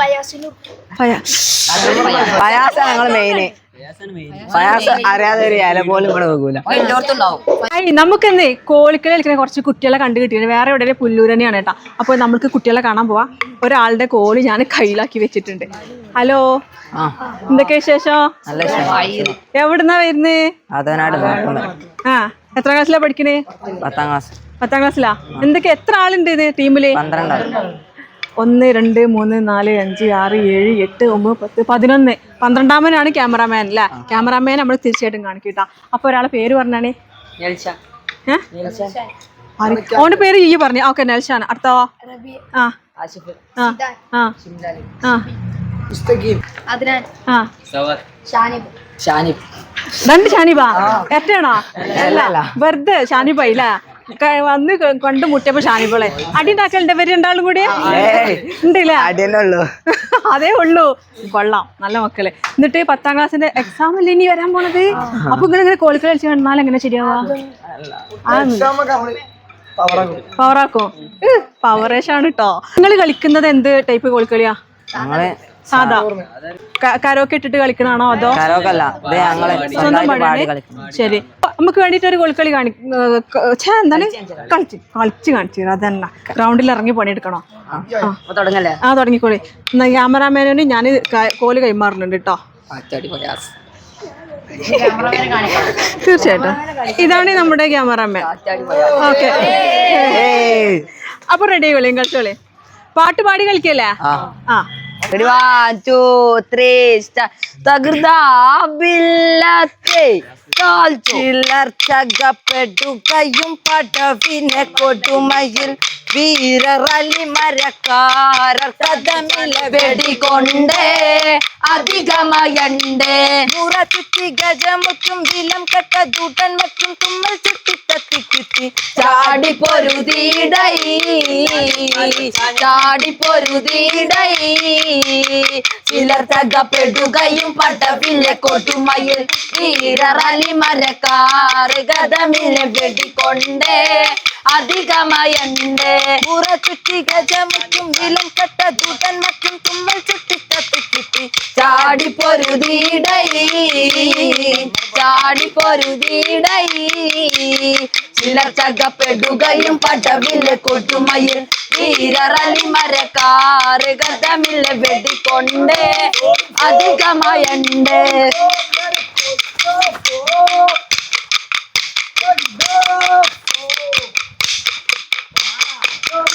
ഫയാസിനും പയാസ ഞങ്ങൾ മെയിന് പയാസ അറിയാതെ ഒരു ഇല പോലും ഇവിടെ വെക്കൂല. ഹായ് നമുക്കെന്നേ കോളിക്കളി കളിക്കുന്ന കുറച്ച് കുട്ടികളെ കണ്ടു കിട്ടിയത് വേറെ എവിടെ പുല്ലൂരനെയാണ് കേട്ടോ. അപ്പോൾ നമുക്ക് കുട്ടികളെ കാണാൻ പോവാ. ഒരാളുടെ കോളി ഞാൻ കയ്യിലാക്കി വെച്ചിട്ടുണ്ട്. ഹലോ? എന്തൊക്കെ വിശേഷം? എവിടുന്നാ വരുന്നേ? അതനാട് ആ എത്ര ക്ലാസ്സിലാ പഠിക്കണേ? പത്താം ക്ലാസ്. പത്താം ക്ലാസ്സിലാ? എന്തൊക്കെ എത്ര ആളുണ്ട് ഇത് ടീമിൽ പന്ത്രണ്ടാവും ഒന്ന് രണ്ട് മൂന്ന് നാല് അഞ്ച് ആറ് ഏഴ് എട്ട് ഒമ്പത് പത്ത് പതിനൊന്ന്. പന്ത്രണ്ടാമനാണ് ക്യാമറാമാൻ അല്ലേ? ക്യാമറാമാൻ നമ്മൾ തീർച്ചയായിട്ടും കാണിക്കട്ടാ അപ്പൊ ഒരാളെ പേര് പറഞ്ഞാണേ? ഓന്റെ പേര് ഈ പറഞ്ഞു. ഓക്കെ നെൽഷാൻ അടുത്തോ ആ. ആ. ആ. ആ. ഷാനിബ്. ഷാനിബ്. രണ്ട് ഷാനിബാ? എത്രയാണോ വെറുതെ ഷാനിബായി അല്ലേ. ക- വന്ന് കണ്ടു കണ്ട് മുട്ടിയപ്പോ ഷാനിപ്പോളെ അടി ഉണ്ടാക്കലുണ്ട് ഇവർ രണ്ടാളും കൂടി? ഉണ്ടല്ലേ? അതേ ഉള്ളൂ. കൊള്ളാം നല്ല മക്കൾ. എന്നിട്ട് പത്താം ക്ലാസ്സിന്റെ എക്സാം അല്ലേ ഇനി വരാൻ പോണത്? അപ്പൊ ഇങ്ങനെ ഇങ്ങനെ കോളിക്കൽ കളിച്ച് കണ്ടാൽ എങ്ങനെ ശരിയാവാ? പവറാക്കോ പവറേഷാണ് കേട്ടോ നിങ്ങൾ കളിക്കുന്നത് എന്ത് ടൈപ്പ് കോളിക്കളിയാ? സാധാ. കരോക്കെ ഇട്ടിട്ട് കളിക്കണാണോ അതോ? ശരി. നമുക്ക് വേണ്ടിട്ട് ഒരു കോളിക്കളി കാണി ഛേ, എന്താണ്? കളിച്ച് കളിച്ച് കാണിച്ചു അതന്നെ ഗ്രൗണ്ടിൽ ഇറങ്ങി പണിയെടുക്കണോ? ആ തുടങ്ങിക്കോളി. എന്നാ ക്യാമറാമാനോന് ഞാൻ കോൽ കൈമാറുന്നുണ്ട് കേട്ടോ തീർച്ചയായിട്ടും. ഇതാണ് നമ്മുടെ ക്യാമറാമാൻ. ഓക്കെ. അപ്പൊ റെഡി ആയിക്കോളി കളിച്ചോളി. പാട്ട് പാടി കളിക്കല്ലേ? ആ. one, two, three, start. തകൃതാബില്ലത്തെ ചകപ്പെടുകയും പടവിനെ കൊടുമയിൽ വീരറലി മരക്കാരർ കഥമില വെടികൊണ്ടേ അധികമയണ്ടേ. മുറ ചുറ്റി ഗജമുറ്റും വിലം കെട്ട ദൂട്ടൻ മറ്റും തുമ്മൽ ചുറ്റി തത്തി കുത്തി ചാടി പൊരുതീടൈ. ചാടി പൊരുതീടൈ. ചിലർ തകപ്പെടുകയും പടവിനെ കൊടുമയിൽ വീരറലി മരക്കാറ് ഗതമിലെ വെടികൊണ്ടേ അധികമയണ്ടേ പുറ ചുറ്റി ഗജമുറ്റും വിലം കെട്ട ദൂതൻ മറ്റും തുമ്മൽ ചുറ്റി തത്തി കിട്ടി ചാടി പൊരുതീടൈ ചാടി പൊരുതീടൈ ചിലർ ചകപ്പെടുകയും പടവിലെ കൊടുമയിൽ വീരറലി Marakkar ഗതമിലെ വെടികൊണ്ടേ അധികമയണ്ടേ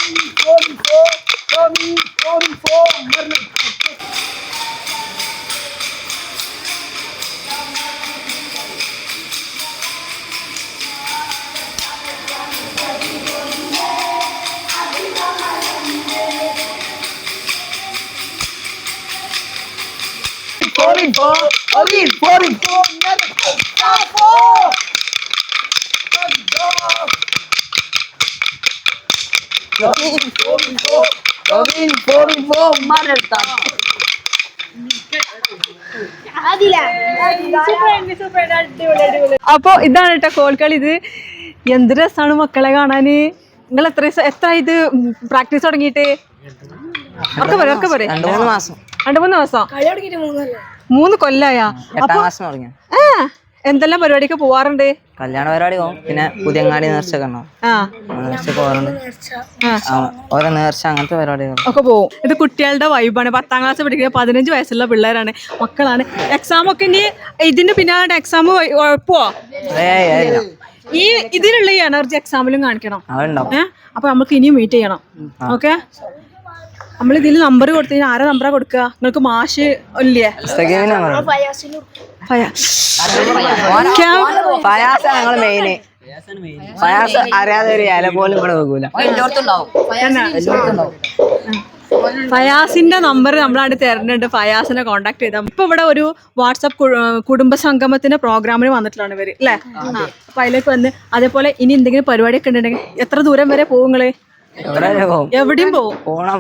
Tony, Tony, Tony, Tony, Tony, Forty four, again forty four, another four, four. Adila അപ്പൊ ഇതാണ് കേട്ടോ കോൽക്കളി. ഇത് എന്ത് രസാണ് മക്കളെ കാണാന്. നിങ്ങൾ എത്ര ദിവസം എത്ര ഇത് പ്രാക്ടീസ് തുടങ്ങിയിട്ട്? ഒക്കെ പറയും ഒക്കെ പറയും. രണ്ടു മൂന്ന് മാസം. രണ്ടു മൂന്ന് മാസം? മൂന്ന് കൊല്ലായ? അപ്പൊ എന്തെല്ലാം പരിപാടിക്ക് പോവാറുണ്ട്? കല്യാണ പരിപാടി പോകും പിന്നെ പുതിയങ്ങാടി നേർച്ച കാണും നേർച്ച പോകാറുണ്ട് ഓരോ നേർച്ച അങ്ങനത്തെ പരിപാടികൾ ഒക്കെ പോകും ഇത് കുട്ടികളുടെ വൈബാണ് പത്താം ക്ലാസ് പഠിക്കുന്ന പതിനഞ്ച് വയസ്സുള്ള പിള്ളേരാണ്. മക്കളാണ്. എക്സാം ഒക്കെ ഇനി ഇതിന്റെ പിന്നാലെ എക്സാം ഉഴപ്പോ ഈ ഇതിലുള്ള ഈ എനർജി എക്സാമിലും കാണിക്കണം. അപ്പൊ നമുക്ക് ഇനിയും മീറ്റ് ചെയ്യണം. ഓക്കെ നമ്മൾ ഇതിൽ നമ്പർ കൊടുത്തു ആരാ നമ്പറാ കൊടുക്കുക? നിങ്ങൾക്ക് മാഷ് ഇല്ലേ? മെയിന് അറിയാതെ ഒരു ഇല പോലും ഇവിടെ വെക്കൂല. ഫയാസിന്റെ നമ്പർ നമ്മളാണ് തരുന്നുണ്ട് ഫയാസിനെ കോണ്ടാക്ട് ചെയ്താൽ ഇപ്പൊ ഇവിടെ ഒരു വാട്സപ്പ് കുടുംബ സംഗമത്തിന്റെ പ്രോഗ്രാമിന് വന്നിട്ടുള്ളതാണ് ഇവർ അല്ലേ അപ്പൊ അതിലേക്ക് വന്ന് അതേപോലെ ഇനി എന്തെങ്കിലും പരിപാടിയൊക്കെ ഉണ്ടെങ്കിൽ എത്ര ദൂരം വരെ പോകും എവിടെയും പോകും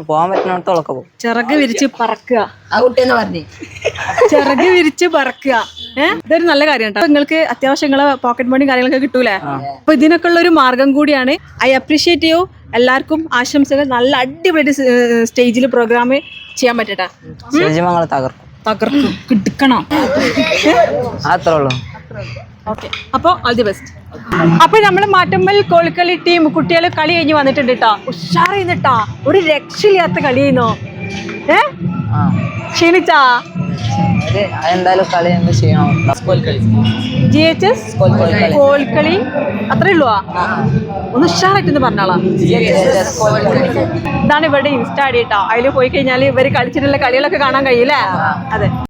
പോകാൻ പറ്റുന്നിടത്തോളൊക്കെ പോകും ചിറക് വിരിച്ച് പറക്കുക. ആ കുട്ടിയെന്ന് പറഞ്ഞു? ചിറക് വിരിച്ച് പറക്കുക. ഏഹ് ഇതൊരു നല്ല കാര്യം കേട്ടോ. നിങ്ങൾക്ക് അത്യാവശ്യം നിങ്ങളെ പോക്കറ്റ് മണി കാര്യങ്ങളൊക്കെ കിട്ടൂലേ? അപ്പൊ ഇതിനൊക്കെ ഉള്ള ഒരു മാർഗം കൂടിയാണ് ഐ അപ്രീഷിയേറ്റ് യു എല്ലാവർക്കും ആശംസകൾ. നല്ല അടിപൊളി സ്റ്റേജിൽ പ്രോഗ്രാം ചെയ്യാൻ പറ്റട്ടെ. തകർക്കും. തകർക്കും. കിടക്കണം. അത്രേ ഉള്ളൂ. ഓക്കെ. അപ്പോൾ ഓൾ ദി ബെസ്റ്റ് അപ്പോൾ നമ്മൾ മാറ്റമ്മൽ കോളിക്കളി ടീം കുട്ടികൾ കളി കഴിഞ്ഞ് വന്നിട്ടുണ്ട് കേട്ടോ ഉഷാറിന്നിട്ടാ ഒരു രക്ഷയില്ലാത്ത കളി ചെയ്യുന്നോ ഏ ക്ഷീണിച്ചാ? എന്തായാലും കളി എന്ത് ചെയ്യണം. ജി എച്ച് എസ് കോൽക്കളി അത്രേ ഉള്ളൂ ഒന്ന് ഉഷാറായിട്ടൊന്ന് പറഞ്ഞോളാം. ഇതാണ് ഇവരുടെ ഇൻസ്റ്റാ അതിൽ പോയി കഴിഞ്ഞാൽ ഇവർ കളിച്ചിട്ടുള്ള കളികളൊക്കെ കാണാൻ കഴിയില്ലേ? അതെ.